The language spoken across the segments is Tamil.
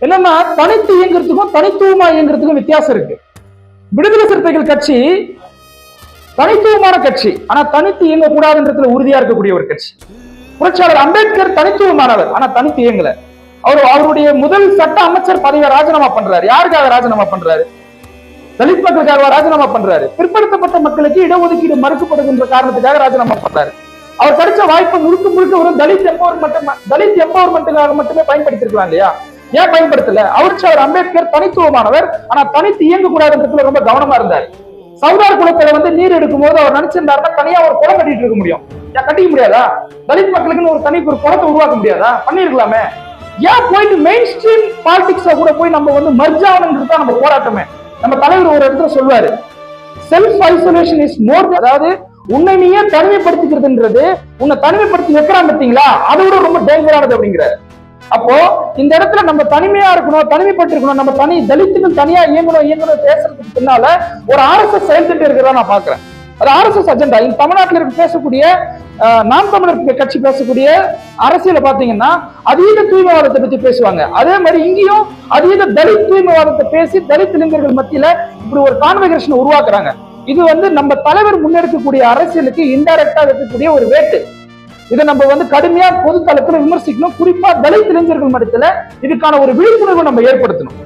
என்னன்னா தனித்து இயங்குறதுக்கும் தனித்துவமா இயங்குறதுக்கும் வித்தியாசம் இருக்கு. விடுதலை சிறுத்தைகள் கட்சி தனித்துவமான கட்சி. ஆனா தனித்து இயங்க கூடாதுன்றதுல உறுதியா இருக்கக்கூடிய ஒரு கட்சி. புரட்சியாளர் அம்பேத்கர் தனித்துவமானவர் ஆனா தனித்து இயங்கல. அவர் அவருடைய முதல் சட்ட அமைச்சர் பதவியை ராஜினாமா பண்றாரு. யாருக்காக ராஜினாமா பண்றாரு? தலித் மக்களுக்காக ராஜினாமா பண்றாரு. பிற்படுத்தப்பட்ட மக்களுக்கு இடஒதுக்கீடு மறுக்கப்படுகின்ற காரணத்துக்காக ராஜினாமா பண்றாரு. அவர் கிடைச்ச வாய்ப்பை முழுக்க முழுக்க வரும் தலித் எம்பவர்மெண்ட் தலித் எம்பவர்மெண்ட்டுக்காக மட்டுமே பயன்படுத்திருக்கலாம் இல்லையா? ஏன் பயன்படுத்தல? அவர் அம்பேத்கர் தனித்துவமானவர். ஆனா தனித்து இயங்கக்கூடாதுன்றதுல ரொம்ப கவனமா இருந்தார். சவுதார் குளத்துல வந்து நீர் எடுக்கும் போது அவர் நினைச்சிருந்தாருன்னா தனியா ஒரு குளம் கட்டிட்டு இருக்க முடியும். ஏன் கட்டிக்க முடியாதா? தலித் மக்களுக்குன்னு ஒரு தனி ஒரு குளத்தை உருவாக்க முடியாதா? பண்ணிருக்கலாமே. ஏன் போயிட்டு மெயின் ஸ்ட்ரீம் பாலிடிக்ஸ கூட போய் நம்ம வந்து மர்ஜ் ஆகணுன்றது தான் நம்ம போராட்டமே. நம்ம தலைவர் ஒரு இடத்துல சொல்லுவாரு செல்ஃப் ஐசோலேஷன் இஸ் மோர் அதாவது உன்னை நீயே தனிமைப்படுத்திக்கிறதுன்றது உன்னை தனிமைப்படுத்தி வைக்கிறான் பார்த்தீங்களா? அதை விட ரொம்ப டேஞ்சரானது அப்படிங்கிறாரு. அப்போ இந்த இடத்துல நம்ம தனிமையா இருக்கணும் தனிமைப்பட்டிருக்கணும் நம்ம தனி தலித்துகள் தனியா இயங்கணும் இயங்கணும் பேசுறதுக்கு பின்னால ஒரு ஆர்எஸ்எஸ் செயல்திட்டு இருக்கிறதா நான் பாக்குறேன் அது ஆர்எஸ்எஸ் அஜெண்டா இந்த தமிழ்நாட்டில் இருக்க பேசக்கூடிய நான் நாம் தமிழர் கட்சி பேசக்கூடிய அரசியல பாத்தீங்கன்னா அதீத தூய்மைவாதத்தை பத்தி பேசுவாங்க. அதே மாதிரி இங்கேயும் அதீத தலித் தூய்மைவாதத்தை பேசி தலித் இளைஞர்கள் மத்தியில இப்படி ஒரு கான்வெகேஷன் உருவாக்குறாங்க. இது வந்து நம்ம தலைவர் முன்னெடுக்கக்கூடிய அரசியலுக்கு இன்டைரக்டா இருக்கக்கூடிய ஒரு வேட்டு. இதை நம்ம வந்து கடுமையா பொது தளத்துல விமர்சிக்கணும். குறிப்பா தலித் இளைஞர்கள் மட்டத்துல இதுக்கான ஒரு விழிப்புணர்வு நம்ம ஏற்படுத்தணும்.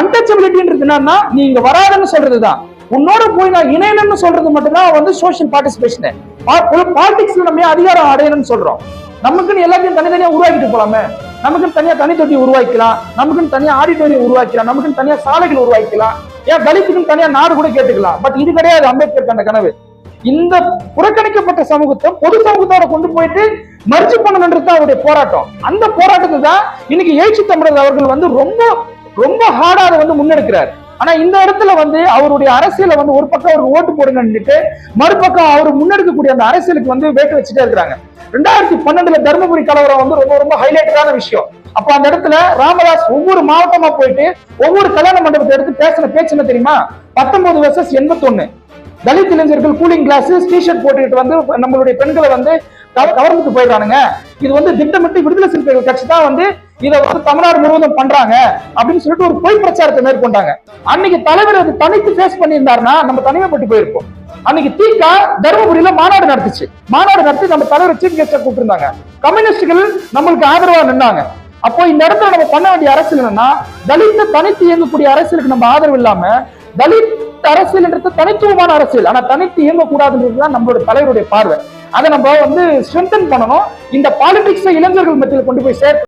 அன்டச்சபிலிட்டின்றது என்னன்னா நீ இங்க வராதுன்னு சொல்றதுதான். உன்னோட போய் நான் இணையணும்னு சொல்றது மட்டும்தான் வந்து சோஷியல் பார்ட்டிசிபேஷன் பாலிடிக்ஸ்ல நம்ம ஏன் அதிகாரம் அடையணும்னு சொல்றோம். நமக்குன்னு எல்லாத்தையும் தனித்தனியா உருவாக்கிட்டு போலாமே. நமக்குன்னு தனியா தனி தொட்டி உருவாக்கலாம் நமக்குன்னு தனியா ஆடிட்டோரியம் உருவாக்கலாம் நமக்குன்னு தனியா சாலைகள் உருவாக்கலாம் ஏன் தலித்துக்குன்னு தனியா நாடு கூட கேட்டுக்கலாம். பட் இது கிடையாது அம்பேத்கர் கண்ட கனவு. இந்த புறக்கணிக்கப்பட்ட சமூகத்தை பொது சமூகத்தோட கொண்டு போயிட்டு மறுச்சு பண்ணணுன்றது தான் அவருடைய போராட்டம். அந்த போராட்டத்தை தான் இன்னைக்கு எழுச்சி தமிழர் அவர்கள் வந்து ரொம்ப ரொம்ப ஹார்டா அதை வந்து முன்னெடுக்கிறார். ஆனா இந்த இடத்துல வந்து அவருடைய அரசியலை வந்து ஒரு பக்கம் அவருக்கு ஓட்டு போடுங்கன்னுட்டு மறுபக்கம் அவர் முன்னெடுக்கக்கூடிய அந்த அரசியலுக்கு வந்து வேட்டு வச்சுட்டே இருக்கிறாங்க. ரெண்டாயிரத்தி பன்னெண்டுல தருமபுரி கலவரம் வந்து ரொம்ப ரொம்ப ஹைலைட்டடான விஷயம். அப்ப அந்த இடத்துல ராமதாஸ் ஒவ்வொரு மாவட்டமா போயிட்டு ஒவ்வொரு கல்யாண மண்டபத்தை எடுத்து பேசின பேச்சு என்ன தெரியுமா? பத்தொன்பது வருஷம் எண்பத்தி ஒண்ணு தலித் இளைஞர்கள் கூலிங் கிளாஸ் டிஷர்ட் போட்டுக்கிட்டு வந்து நம்மளுடைய பெண்களை வந்து கவர்ந்துட்டு போயிடுறானுங்க. இது வந்து திட்டமிட்டு விடுதலை சிறுத்தைகள் கட்சி தான் வந்து இதை வந்து தமிழ்நாடு முழுவதும் பண்றாங்க அப்படின்னு சொல்லிட்டு ஒரு பொய் பிரச்சாரத்தை மேற்கொண்டாங்க. அன்னைக்கு தலைவர் அது தனித்து ஃபேஸ் பண்ணியிருந்தாருன்னா நம்ம தனிமைப்பட்டு போயிருப்போம். அன்னைக்கு தீகா தருமபுரியில மாநாடு நடத்துச்சு. மாநாடு நடத்தி நம்ம தலைவர் சீஃப் கெஸ்டா கூப்பிட்டுருந்தாங்க. கம்யூனிஸ்டுகள் நம்மளுக்கு ஆதரவா நின்னாங்க. அப்போ இந்த இடத்துல நம்ம பண்ண வேண்டிய அரசியல் என்னன்னா தலித்த தனித்து இயங்கக்கூடிய அரசியலுக்கு நம்ம ஆதரவு இல்லாம தலித் அரசியல்ன்றது தனித்துவமான அரசியல். ஆனா தனித்து இயங்கக்கூடாதுன்றதுதான் நம்மளோட தலைவருடைய பார்வை. அதை நம்ம வந்து ஸ்ட்ரென்தன் பண்ணணும். இந்த பாலிடிக்ஸை இளைஞர்கள் மத்தியில் கொண்டு போய் சேர்க்க